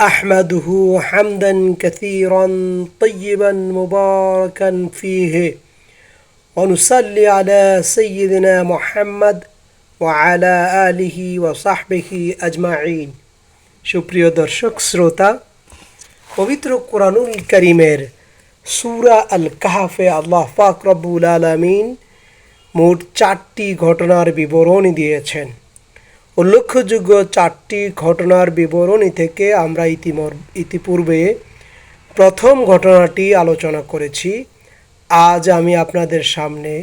احمده حمدا كثيرا طيبا مباركا فيه ونصلي على سيدنا محمد وعلى آله وصحبه أجمعين সুপ্রিয় দর্শক শ্রোতা পবিত্র কোরআনুল করিমের সূরা আল কাহাফে আল্লাহ পাক রব্বুল আলামিন মোট চারটি ঘটনার বিবরণী দিয়েছেন উল্লেখযোগ্য চারটি ঘটনার বিবরণী থেকে আমরা ইতিমর, ইতিপূর্বে প্রথম ঘটনাটি আলোচনা করেছি। আজ আমি আপনাদের সামনে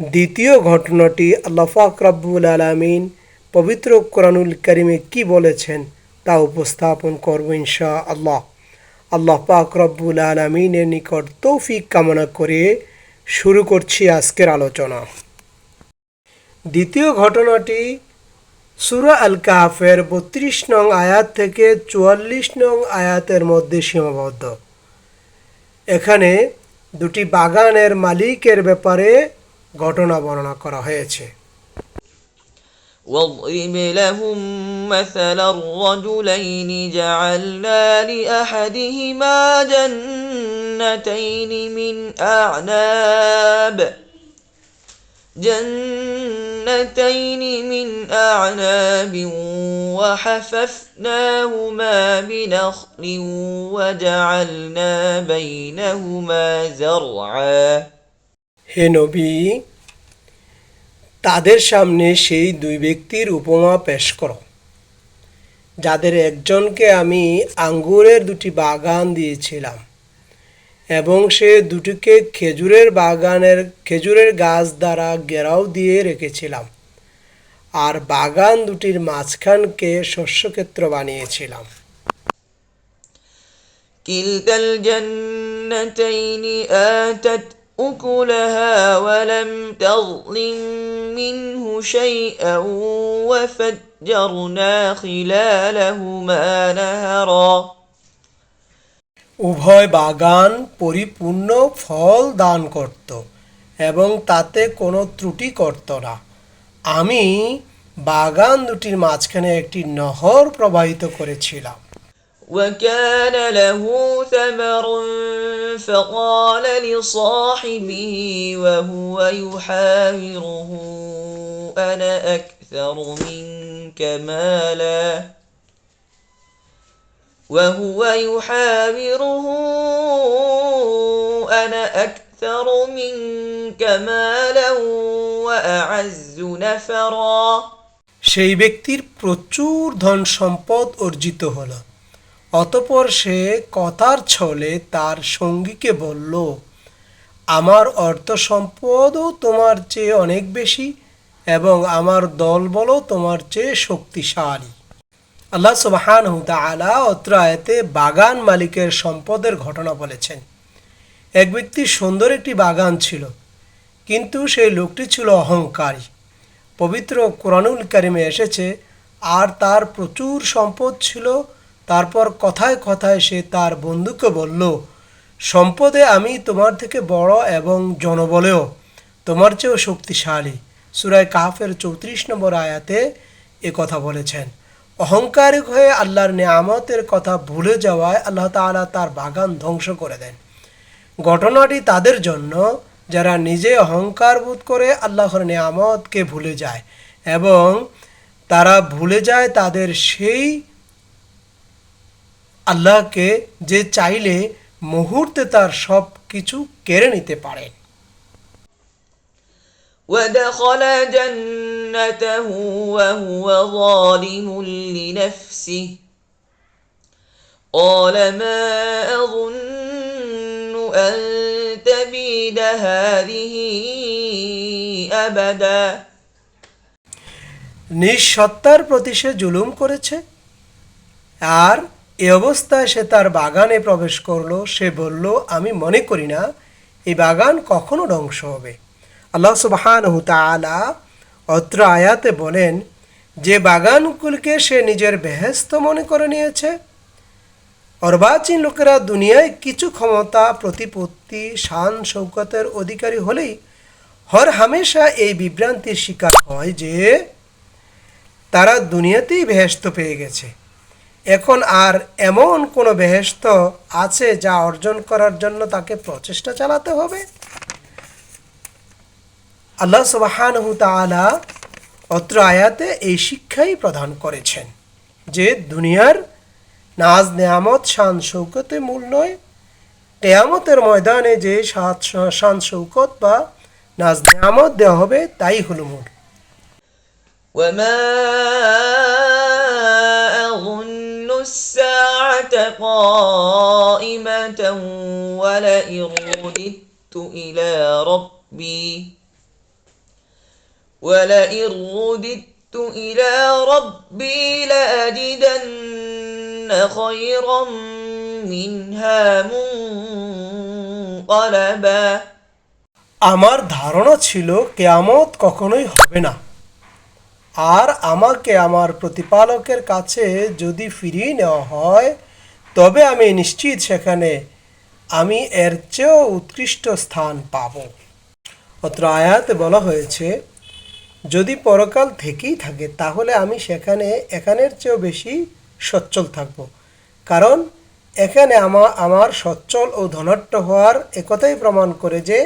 দ্বিতীয় ঘটনাটি আল্লাহ পাক রব্বুল আলামিন পবিত্র কোরআনুল করিমে কি বলেছেন তা উপস্থাপন করব ইনশা আল্লাহ আল্লাহ পাক রব্বুল আলমিনের নিকট তৌফিক কামনা করে শুরু করছি আজকের আলোচনা। দ্বিতীয় ঘটনাটি সুরা আল কাহাফের বত্রিশ নং আয়াত থেকে চুয়াল্লিশ নং আয়াতের মধ্যে সীমাবদ্ধ এখানে দুটি বাগানের মালিকের ব্যাপারে ঘটনা বর্ণনা করা হয়েছে واضرب لهم مثل الرجلين جعلنا لأحدهما جنتين من أعناب جنتين من أعناب وحففناهما بنخل وجعلنا بينهما زرعا হে নবী তাদের সামনে সেই দুই ব্যক্তির উপমা পেশ করো যাদের একজনকে আমি আঙ্গুরের দুটি বাগান দিয়েছিলাম এবং সে দুটিকে খেজুরের বাগানের খেজুরের গাছ দ্বারা ঘেরাও দিয়ে রেখেছিলাম আর বাগান দুটির মাঝখানকে শস্যক্ষেত্র বানিয়েছিলাম كلتا الجنتين آتت أكلها ولم تظلم منه شيئا وفجرنا خلالهما نهرا উভয় বাগান পরিপূর্ণ ফল দান করত এবং তাতে কোনো ত্রুটি করত না আমি বাগান দুটির মাঝখানে একটি নহর প্রবাহিত করেছিলাম وكان له ثمر فقال لصاحبه وهو يحاوره أنا أكثر منك مالا وهو يحاوره أنا أكثر منك مالا وأعز نفرا সেই ব্যক্তির প্রচুর ধন সম্পদ অর্জিত হলো অতপর সে কথার ছলে তার সঙ্গীকে বলল আমার অর্থ সম্পদও তোমার চেয়ে অনেক বেশি এবং আমার দলবলও তোমার চেয়ে শক্তিশালী আল্লাহ সুবাহান তালা অত্র আয়াতে বাগান মালিকের সম্পদের ঘটনা বলেছেন। এক ব্যক্তি সুন্দর একটি বাগান ছিল, কিন্তু সেই লোকটি ছিল অহংকারী। পবিত্র কোরআনুল কারিমে এসেছে, আর তার প্রচুর সম্পদ ছিল, তারপর কথায় কথায় সে তার বন্ধুকে বলল, সম্পদে আমি তোমার থেকে বড় এবং জনবলেও তোমার চেয়েও শক্তিশালী। সুরায় কাফের চৌত্রিশ নম্বর আয়াতে এ কথা বলেছেন। অহংকারিক হয়ে আল্লাহর নিয়ামতের কথা ভুলে যাওয়ায় আল্লাহ তাআলা তার বাগান ধ্বংস করে দেন। ঘটনাটি তাদের জন্য যারা নিজে অহংকার বোধ করে আল্লাহর নিয়ামতকে ভুলে যায় এবং তারা ভুলে যায় তাদের সেই আল্লাহকে যে চাইলে মুহূর্তে তার সব কিছু কেড়ে নিতে পারেন। ودخل جنته وهو ظالم لنفسه قال ما أظن أن تبيد هذه أبدا নিঃসত্তার প্রতি সে জুলুম করেছে আর এ অবস্থায় সে তার বাগানে প্রবেশ করলো সে বলল আমি মনে করি না এই বাগান কখনো ধ্বংস হবে আল্লাহ সুবাহান তালা অত্র আয়াতে বলেন, যে বাগানগুলিকে সে নিজের বেহেস্ত মনে করে নিয়েছে, অর্বাচীন লোকেরা দুনিয়ায় কিছু ক্ষমতা, প্রতিপত্তি, শান, শৌকতের অধিকারী হলেই হর হামেশা এই বিভ্রান্তির শিকার হয় যে তারা দুনিয়াতেই বেহেস্ত পেয়ে গেছে। এখন আর এমন কোনো বেহেস্ত আছে যা অর্জন করার জন্য তাকে প্রচেষ্টা চালাতে হবে? আল্লাহ সুবাহানহু তাআলা অত্র আয়াতে এই শিক্ষাই প্রদান করেছেন যে দুনিয়ার নাজ নেয়ামত শান শৌকতে মূল নয় কেয়ামতের ময়দানে যে সাত- শান শৌকত বা নাজ নেয়ামত দেওয়া হবে তাই হলো মূল وما أظن الساعة قائمة ولئن رددت إلى ربي ولئن رددت إلى ربي لأجدن خيرا منها منقلبا আমার ধারণা ছিল কেয়ামত কখনোই হবে না আর আমাকে আমার প্রতিপালকের কাছে যদি ফিরিয়ে নেওয়া হয় তবে আমি নিশ্চিত সেখানে আমি এর চেয়েও উৎকৃষ্ট স্থান পাব অত্র আয়াতে বলা হয়েছে যদি পরকাল থেকেই থাকে তাহলে আমি সেখানে এখানের চেয়েও বেশি সচ্ছল থাকব কারণ এখানে আমার আমার সচ্ছল ও ধনাঢ্য হওয়ার একথাই প্রমাণ করে যে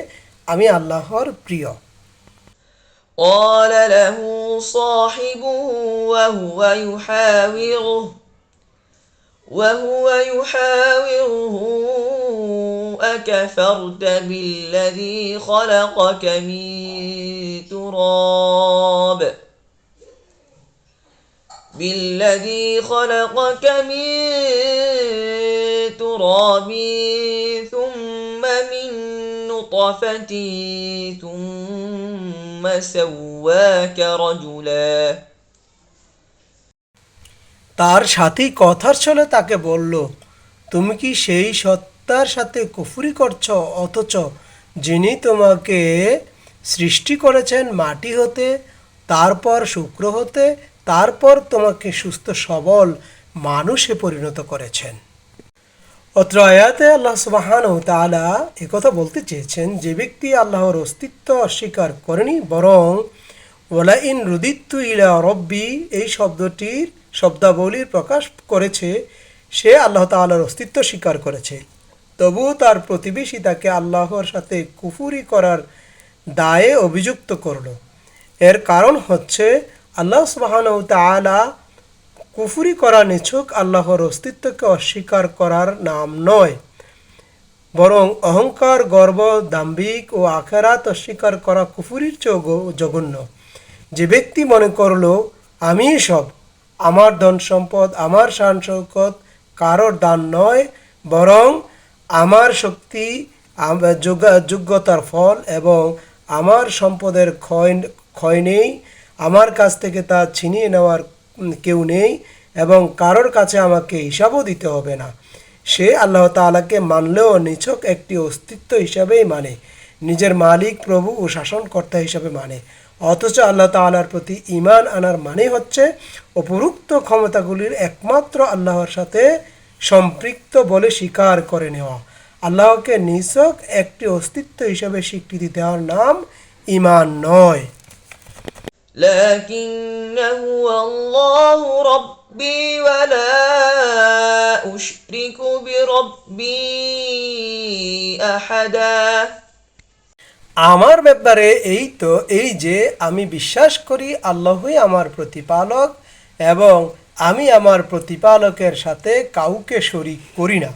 আমি আল্লাহর প্রিয় قال له صاحبه وهو يحاوره وهو يحاوره أكفرت بالذي خلقك من تراب بالذي خلقك من تراب ثم من نطفة ثم سواك رجلا তার সাথী কথার ছলে তাকে বলল তুমি কি সেই সত্তার সাথে কুফুরি করছ অথচ যিনি তোমাকে সৃষ্টি করেছেন মাটি হতে তারপর শুক্র হতে তারপর তোমাকে সুস্থ সবল মানুষে পরিণত করেছেন। অত্র আয়াতে আল্লাহ সুবাহান তালা একথা বলতে চেয়েছেন যে ব্যক্তি আল্লাহর অস্তিত্ব অস্বীকার করেনি বরং ওলা ইন রুদিত্তু ইলা রব্বি এই শব্দটির শব্দাবলীর প্রকাশ করেছে, সে আল্লাহ তাআলার অস্তিত্ব স্বীকার করেছে। তবুও তার প্রতিবেশী তাকে আল্লাহর সাথে কুফুরি করার দায়ে অভিযুক্ত করল। এর কারণ হচ্ছে আল্লাহ সুবাহান কুফুরি করা নিছক আল্লাহর অস্তিত্বকে অস্বীকার করার নাম নয়। বরং অহংকার, গর্ব, দাম্ভিক ও আখেরাত অস্বীকার করা কুফুরির চেয়েও জঘন্য। যে ব্যক্তি মনে করল, আমি সব, আমার ধন সম্পদ আমার শান শৌকত কারোর দান নয়, বরং আমার শক্তি যোগা- যোগ্যতার ফল এবং আমার সম্পদের ক্ষয় ক্ষয় নেই আমার কাছ থেকে তা ছিনিয়ে নেওয়ার কেউ নেই এবং কারোর কাছে আমাকে হিসাবও দিতে হবে না। সে আল্লাহ তাআলাকে মানলেও নিছক একটি অস্তিত্ব হিসাবেই মানে নিজের মালিক, প্রভু ও শাসনকর্তা হিসাবে মানে। অথচ আল্লাহ তাআলার প্রতি ঈমান আনার মানে হচ্ছে উপরুক্ত ক্ষমতাগুলির একমাত্র আল্লাহর সাথে সম্পৃক্ত বলে স্বীকার করে নেওয়া। আল্লাহকে নিছক একটি অস্তিত্ব হিসাবে স্বীকৃতি দেওয়ার নাম ঈমান নয়। لكن هو الله ربي ولا أشرك بربي أحدا আমার ব্যাপারে এই তো এই যে আমি বিশ্বাস করি আল্লাহই আমার প্রতিপালক এবং আমি আমার প্রতিপালকের সাথে কাউকে শরিক করি না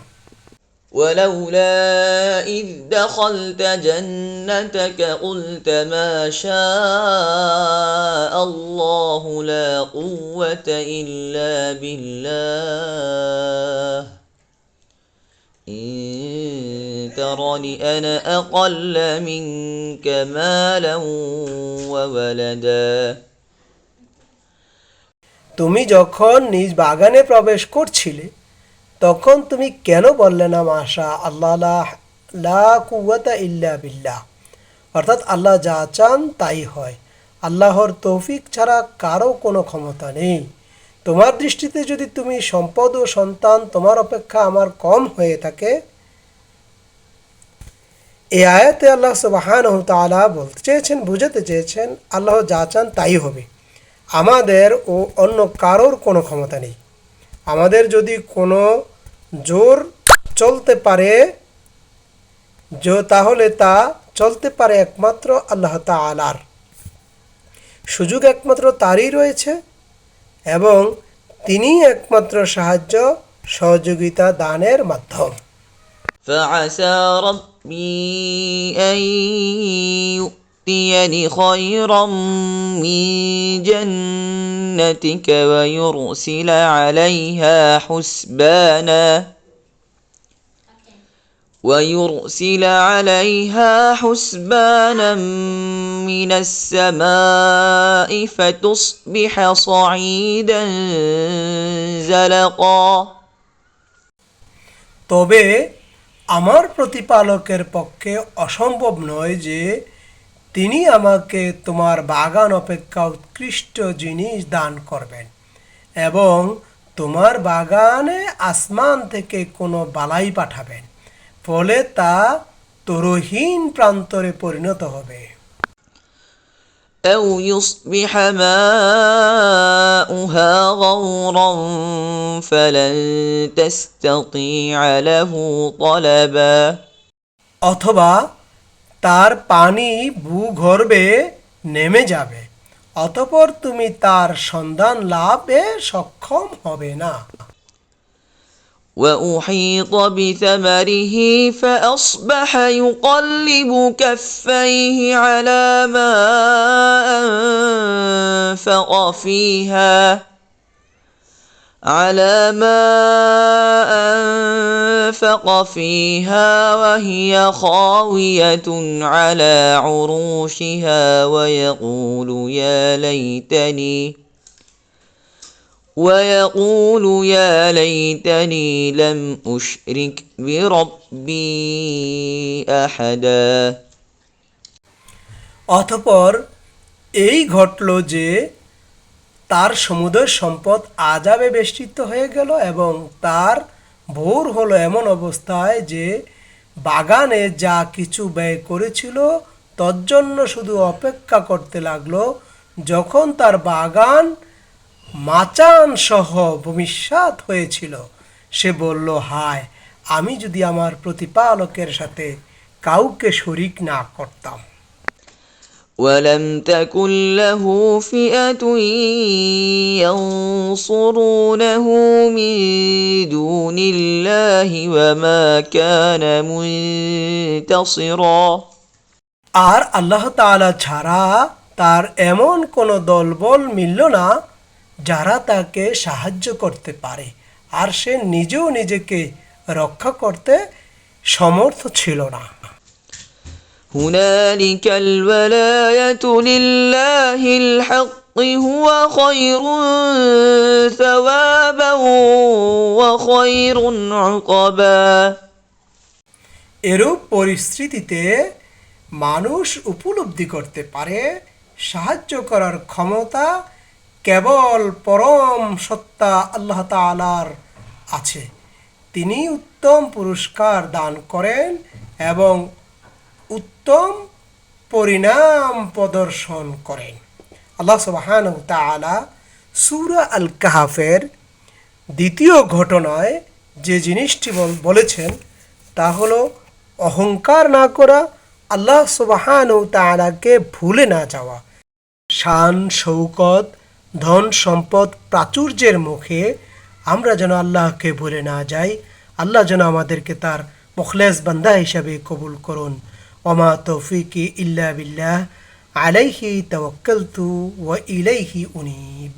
ولولا إذ دخلت جنتك قلت ما شاء الله لا قوة إلا بالله إن ترني أنا أقل منك مالا وولدا তুমি যখন নিজ বাগানে প্রবেশ করছিলে তখন তুমি কেন বললে না, মাশা আল্লাহ, লা- কুওয়াতা ইল্লা বিল্লাহ? অর্থাৎ আল্লাহ যা চান তাই হয়। আল্লাহর তৌফিক ছাড়া কারও কোনো ক্ষমতা নেই। তোমার দৃষ্টিতে যদি তুমি সম্পদ ও সন্তান তোমার অপেক্ষা আমার কম হয়ে থাকে, এ আয়াতে আল্লাহ সুবাহান তালা বলতে চেয়েছেন, বুঝাতে চেয়েছেন, আল্লাহ যা চান তাই হবে। আমাদের ও অন্য কারোর কোনো ক্ষমতা নেই। আমাদের যদি কোনো জোর চলতে পারে জ- তাহলে তা চলতে পারে একমাত্র আল্লাহ তালার সুযোগ একমাত্র তারই রয়েছে এবং তিনি একমাত্র সাহায্য সহযোগিতা দানের মাধ্যম فعسى ربي أن يؤتيني خيرا من جنتك ويرسل عليها حسبانا ويرسل عليها حسبانا من السماء فتصبح صعيدا زلقا তবে আমার প্রতিপালকের পক্ষে অসম্ভব নয় যে তিনি আমাকে তোমার বাগান অপেক্ষা উৎকৃষ্ট জিনিস দান করবেন এবং তোমার বাগানে আসমান থেকে কোনো বালাই পাঠাবেন ফলে তা তরহীন প্রান্তরে পরিণত হবে أو يصبح ماؤها غورا فلن تستطيع له طلبا অথবা তার পানি ভূগর্ভে নেমে যাবে অতপর তুমি তার সন্ধান লাভে সক্ষম হবে না وأحيط بثمره فأصبح يقلب كفيه على ما أنفق فيها على ما أنفق فيها وهي خاوية على عروشها ويقول يا ليتني ويقول يا ليتني لم أشرك بربي أحدا অতপর এই ঘটল যে তার সমুদয় সম্পদ আজাবে বেষ্টিত হয়ে গেল এবং তার ভোর হলো এমন অবস্থায় যে বাগানে যা কিছু ব্যয় করেছিল, তজ্জন্য শুধু অপেক্ষা করতে লাগল যখন তার বাগান মাচান সহ ভূমিষ্যাত হয়েছিল। সে বলল, হায়, আমি যদি আমার প্রতিপালকের সাথে কাউকে শরিক না করতাম। ولم تكن له فئة ينصرونه من دون الله وما كان منتصرا আর আল্লাহ তাআলা ছাড়া তার এমন কোনো দলবল মিলল না যারা তাকে সাহায্য করতে পারে আর সে নিজেও নিজেকে রক্ষা করতে সমর্থ ছিল না هنالك الولاية لله الحق هو خير ثوابا وخير عقبا এরূপ পরিস্থিতিতে মানুষ উপলব্ধি করতে পারে সাহায্য করার ক্ষমতা কেবল পরম সত্তা আল্লাহ তাআলার আছে তিনি উত্তম পুরস্কার দান করেন এবং উত্তম পরিণাম প্রদর্শন করেন। আল্লাহ সুবহান তাআলা সূরা আল কাহাফের দ্বিতীয় ঘটনায় যে জিনিসটি বল- বলেছেন, তা হলো অহংকার না করা, আল্লাহ সুবাহান তালাকে ভুলে না যাওয়া। শান, শৌকত, ধন, সম্পদ, প্রাচুর্যের মুখে আমরা যেন আল্লাহকে ভুলে না যাই, আল্লাহ যেন আমাদেরকে তার মুখলেস বান্দা হিসাবে কবুল করুন। وما توفيقي إلا بالله. عليه توكلت وإليه أنيب.